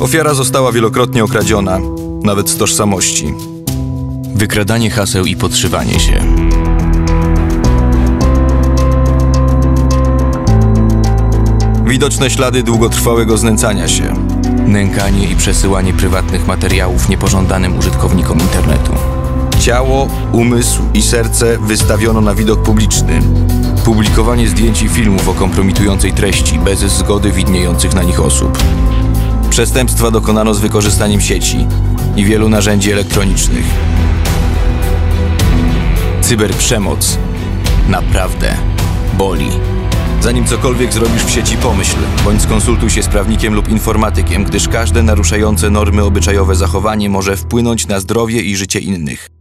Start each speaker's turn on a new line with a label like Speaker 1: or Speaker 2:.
Speaker 1: Ofiara została wielokrotnie okradziona, nawet z tożsamości.
Speaker 2: Wykradanie haseł i podszywanie się.
Speaker 1: Widoczne ślady długotrwałego znęcania się.
Speaker 2: Nękanie i przesyłanie prywatnych materiałów niepożądanym użytkownikom internetu.
Speaker 1: Ciało, umysł i serce wystawiono na widok publiczny. Publikowanie zdjęć i filmów o kompromitującej treści bez zgody widniejących na nich osób. Przestępstwa dokonano z wykorzystaniem sieci i wielu narzędzi elektronicznych.
Speaker 2: Cyberprzemoc naprawdę boli.
Speaker 1: Zanim cokolwiek zrobisz w sieci, pomyśl, bądź skonsultuj się z prawnikiem lub informatykiem, gdyż każde naruszające normy obyczajowe zachowanie może wpłynąć na zdrowie i życie innych.